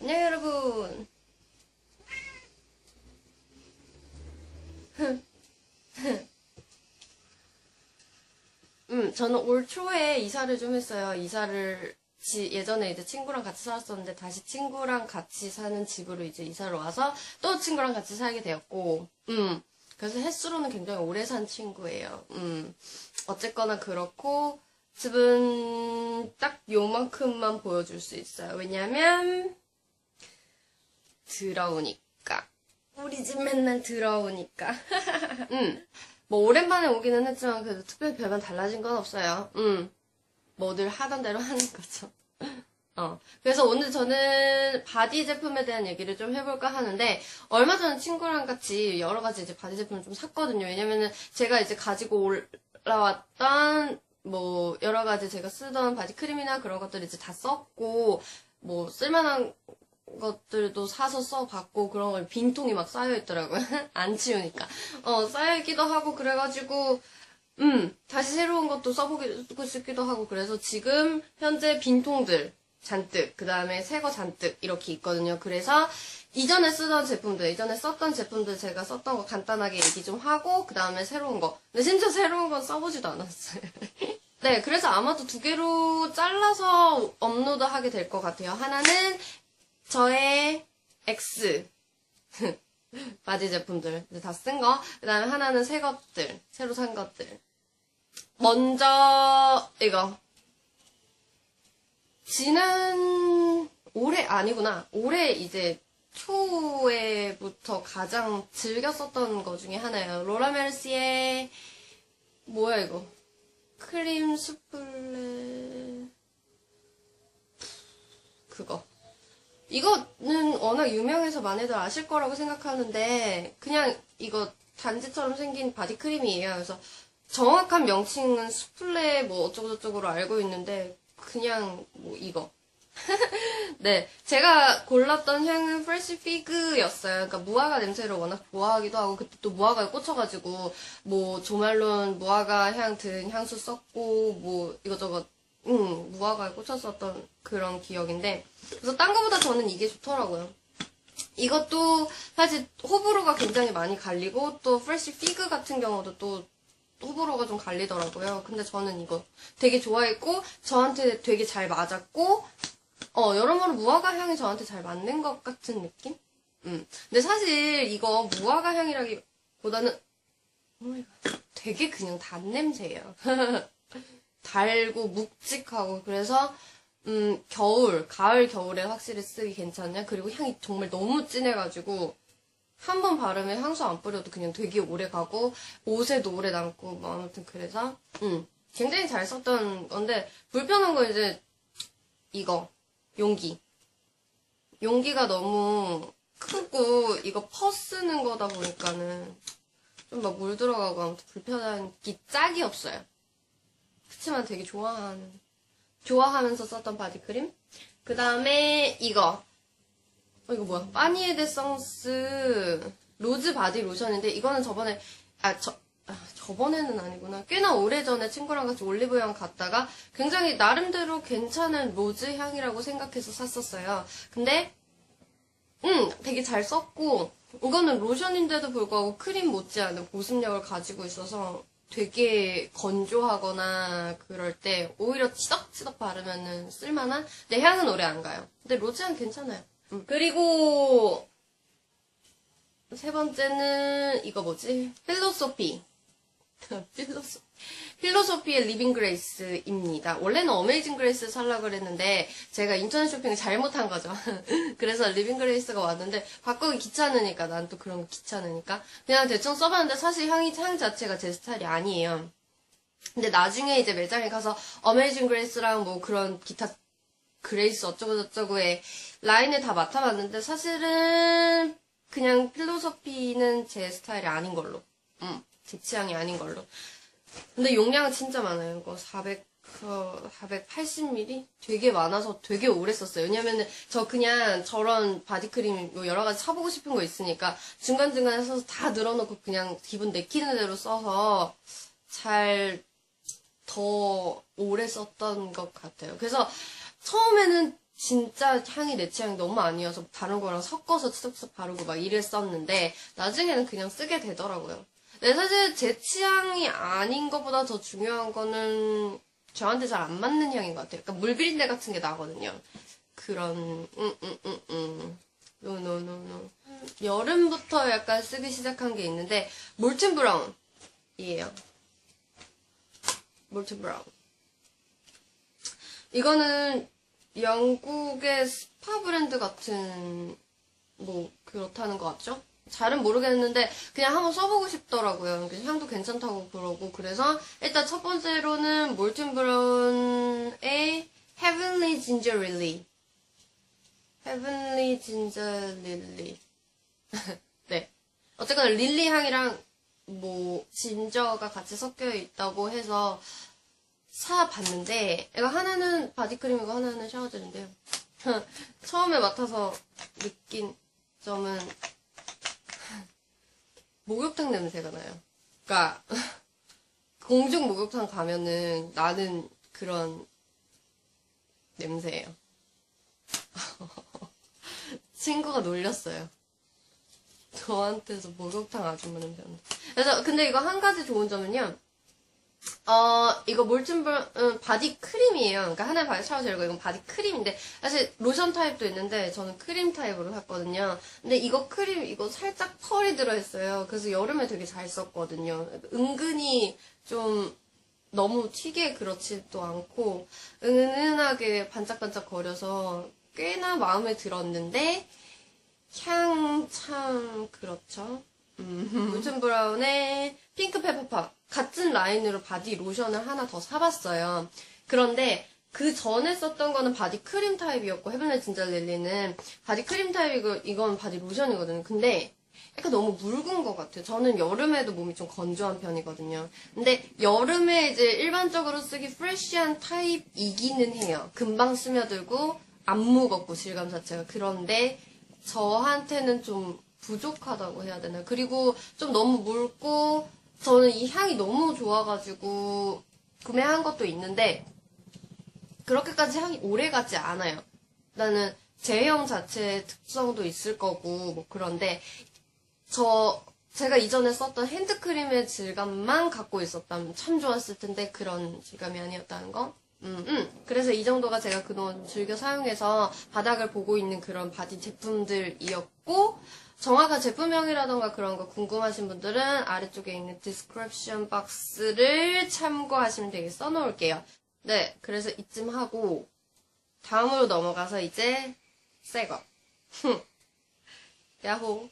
안녕 여러분. 음, 저는 올 초에 이사를 좀 했어요. 이사를 지- 예전에 이제 친구랑 같이 살았었는데 다시 친구랑 같이 사는 집으로 이제 이사를 와서 또 친구랑 같이 살게 되었고, 음, 그래서 횟수로는 굉장히 오래 산 친구예요. 음, 어쨌거나 그렇고 집은 딱 요만큼만 보여줄 수 있어요. 왜냐면 더러우니까. 우리 집 맨날 더러우니까. 음. 뭐 오랜만에 오기는 했지만 그래도 특별히 별반 달라진 건 없어요. 음. 뭐늘 하던 대로 하는 거죠. 어. 그래서 오늘 저는 바디 제품에 대한 얘기를 좀 해볼까 하는데, 얼마 전에 친구랑 같이 여러 가지 이제 바디 제품을 좀 샀거든요. 왜냐면은 제가 이제 가지고 올라왔던, 뭐, 여러 가지 제가 쓰던 바디 크림이나 그런 것들 이제 다 썼고, 뭐, 쓸만한 것들도 사서 써봤고, 그런 걸 빈통이 막 쌓여있더라고요. 안 치우니까. 어, 쌓여있기도 하고, 그래가지고, 음, 다시 새로운 것도 써보고 싶기도 하고, 그래서 지금 현재 빈통들 잔뜩, 그 다음에 새거 잔뜩 이렇게 있거든요. 그래서 이전에 쓰던 제품들, 이전에 썼던 제품들 제가 썼던 거 간단하게 얘기 좀 하고, 그 다음에 새로운 거. 근데 진짜 새로운 건 써보지도 않았어요. 네, 그래서 아마도 두 개로 잘라서 업로드 하게 될 것 같아요. 하나는 저의 X. 바지 제품들 다 쓴 거. 그 다음에 하나는 새 것들. 새로 산 것들. 먼저, 이거. 지난, 올해, 아니구나. 올해 이제 초에부터 가장 즐겨 썼던 거 중에 하나예요. 로라 멜시의, 뭐야 이거. 크림 수플레. 그거. 이거는 워낙 유명해서 많이들 아실 거라고 생각하는데 그냥 이거 단지처럼 생긴 바디 크림이에요. 그래서 정확한 명칭은 수플레 뭐 어쩌고저쩌고로 알고 있는데 그냥 뭐 이거. 네, 제가 골랐던 향은 프레시 피그였어요. 그러니까 무화과 냄새를 워낙 좋아하기도 하고 그때 또 무화과에 꽂혀가지고 뭐 조말론 무화과 향 든 향수 썼고 뭐 이것저것 음, 무화과에 꽂혔었던 그런 기억인데 그래서 딴 거보다 저는 이게 좋더라고요. 이것도 사실 호불호가 굉장히 많이 갈리고 또 프레시 피그 같은 경우도 또 호불호가 좀 갈리더라고요. 근데 저는 이거 되게 좋아했고 저한테 되게 잘 맞았고 어 여러모로 무화과 향이 저한테 잘 맞는 것 같은 느낌? 음. 근데 사실 이거 무화과 향이라기보다는 오마이갓 되게 그냥 단 냄새예요. 달고 묵직하고 그래서 음, 겨울, 가을, 겨울에 확실히 쓰기 괜찮냐? 그리고 향이 정말 너무 진해가지고, 한 번 바르면 향수 안 뿌려도 그냥 되게 오래 가고, 옷에도 오래 남고, 뭐, 아무튼 그래서, 음, 굉장히 잘 썼던 건데, 불편한 건 이제, 이거, 용기. 용기가 너무 크고, 이거 퍼 쓰는 거다 보니까는, 좀 막 물 들어가고, 아무튼 불편한 기 짝이 없어요. 그치만 되게 좋아하는. 좋아하면서 썼던 바디크림. 그 다음에 이거. 어, 이거 뭐야? 파니에데 성스 로즈 바디 로션인데 이거는 저번에 아, 저, 아, 저번에는 아니구나. 꽤나 오래전에 친구랑 같이 올리브영 갔다가 굉장히 나름대로 괜찮은 로즈 향이라고 생각해서 샀었어요. 근데 음, 되게 잘 썼고 이거는 로션인데도 불구하고 크림 못지않은 보습력을 가지고 있어서 되게 건조하거나 그럴 때 오히려 치덕치덕 바르면은 쓸만한 내 향은 오래 안 가요. 근데 로즈향 괜찮아요. 음. 그리고 세 번째는 이거 뭐지? 필로소피. 필로소 필로소피의 리빙 그레이스입니다. 원래는 어메이징 그레이스 살라 그랬는데 제가 인터넷 쇼핑을 잘못한 거죠. 그래서 리빙 그레이스가 왔는데 바꾸기 귀찮으니까 난 또 그런 거 귀찮으니까 그냥 대충 써봤는데 사실 향이 향 자체가 제 스타일이 아니에요. 근데 나중에 이제 매장에 가서 어메이징 그레이스랑 뭐 그런 기타 그레이스 어쩌고저쩌고의 라인을 다 맡아봤는데 사실은 그냥 필로소피는 제 스타일이 아닌 걸로. 음, 제 취향이 아닌 걸로. 근데 용량은 진짜 많아요. 이거 400, 어, 480ml? 되게 많아서 되게 오래 썼어요. 왜냐면은 저 그냥 저런 바디크림 뭐 여러 가지 사보고 싶은 거 있으니까 중간중간에 써서 다 늘어놓고 그냥 기분 내키는 대로 써서 잘 더 오래 썼던 것 같아요. 그래서 처음에는 진짜 향이 내 취향이 너무 아니어서 다른 거랑 섞어서 치덕치덕 바르고 막 이랬었는데 나중에는 그냥 쓰게 되더라고요. 근데 사실 제 취향이 아닌 것보다 더 중요한 거는 저한테 잘 안 맞는 향인 것 같아요. 그러니까 물비린내 같은 게 나거든요. 그런 음 음 음 음 노노노노 여름부터 약간 쓰기 시작한 게 있는데 몰튼 브라운이에요. 몰튼 브라운. 이거는 영국의 스파 브랜드 같은 뭐 그렇다는 것 같죠? 잘은 모르겠는데 그냥 한번 써보고 싶더라고요. 향도 괜찮다고 그러고 그래서 일단 첫 번째로는 몰튼 브라운의 Heavenly Ginger Lily Heavenly Ginger Lily 네 어쨌거나 릴리 향이랑 뭐 진저가 같이 섞여 있다고 해서 사봤는데 이거 하나는 바디크림이고 하나는 샤워젤인데요. 처음에 맡아서 느낀 점은 목욕탕 냄새가 나요. 그러니까 공중 목욕탕 가면은 나는 그런 냄새예요. 친구가 놀렸어요. 저한테서 목욕탕 아줌마 냄새. 그래서 근데 이거 한 가지 좋은 점은요. 어, 이거 몰튼블, 음, 바디 크림이에요. 그러니까 하나의 바디 샤워젤이고 이건 바디 크림인데, 사실 로션 타입도 있는데, 저는 크림 타입으로 샀거든요. 근데 이거 크림, 이거 살짝 펄이 들어있어요. 그래서 여름에 되게 잘 썼거든요. 은근히 좀 너무 튀게 그렇지도 않고, 은은하게 반짝반짝 거려서 꽤나 마음에 들었는데, 향 참 그렇죠. 음, 물튼 브라운의 핑크 페퍼팝 같은 라인으로 바디 로션을 하나 더 사봤어요. 그런데 그 전에 썼던 거는 바디 크림 타입이었고 헤븐의 진짜 릴리는 바디 크림 타입이고 이건 바디 로션이거든요. 근데 약간 너무 묽은 것 같아요. 저는 여름에도 몸이 좀 건조한 편이거든요. 근데 여름에 이제 일반적으로 쓰기 프레쉬한 타입이기는 해요. 금방 스며들고 안 무겁고 질감 자체가 그런데 저한테는 좀 부족하다고 해야 되나. 그리고 좀 너무 묽고, 저는 이 향이 너무 좋아가지고, 구매한 것도 있는데, 그렇게까지 향이 오래 가지 않아요. 나는 제형 자체의 특성도 있을 거고, 뭐 그런데, 저, 제가 이전에 썼던 핸드크림의 질감만 갖고 있었다면 참 좋았을 텐데, 그런 질감이 아니었다는 거. 음, 음. 그래서 이 정도가 제가 그동안 즐겨 사용해서 바닥을 보고 있는 그런 바디 제품들이었고, 정확한 제품명이라던가 그런 거 궁금하신 분들은 아래쪽에 있는 디스크립션 박스를 참고하시면 되게 써놓을게요. 네, 그래서 이쯤 하고, 다음으로 넘어가서 이제, 새거. 야호.